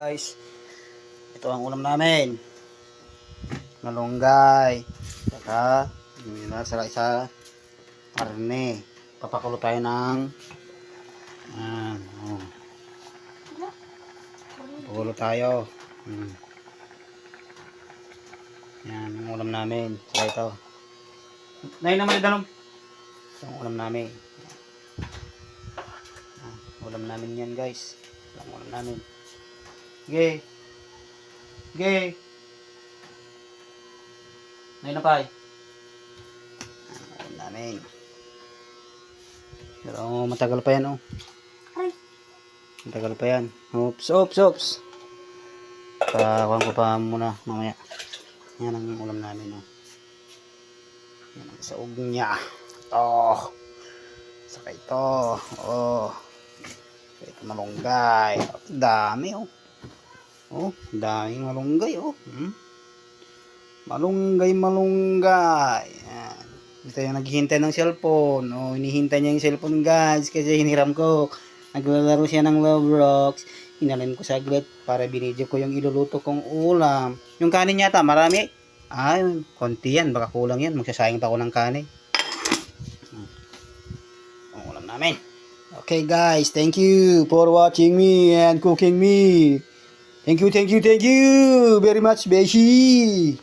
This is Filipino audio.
Guys, ito ang ulam namin. Malunggay. Saka, yun saka isa, karne. Papakulo tayo ng, yan, oh. Papakulo tayo. Hmm. Yan, ang ulam namin. Saka ito. Nay naman dalom. Ito ang ulam namin. Ah, ulam namin yan guys. Ang ulam namin. Sige. Sige. Ngayon na pa eh. Ayan namin. Pero matagal pa yan oh. Ay. Matagal pa yan. Oops, oops, oops. Pakuhan ko pa muna mamaya. Yan ang ulam namin oh. Yan ang saog niya. Ito. Saka ito. Oh. Ito malunggay. Dami oh. Oh, daming malunggay oh. Hmm? Malunggay, malunggay. Yan. Ito yung naghihintay ng cellphone. Oh, hinihintay niya yung cellphone guys kasi hiniram ko. Naglalaro siya ng Roblox. Hinalin ko saglit para binidyo ko yung iluluto kong ulam. Yung kanin yata, marami. Ay, konti yan. Baka kulang yan. Magsasayang pa ako ng kanin. Hmm. Ang ulam namin. Okay guys, thank you for watching me and cooking me. Thank you, thank you, thank you very much, Beshi.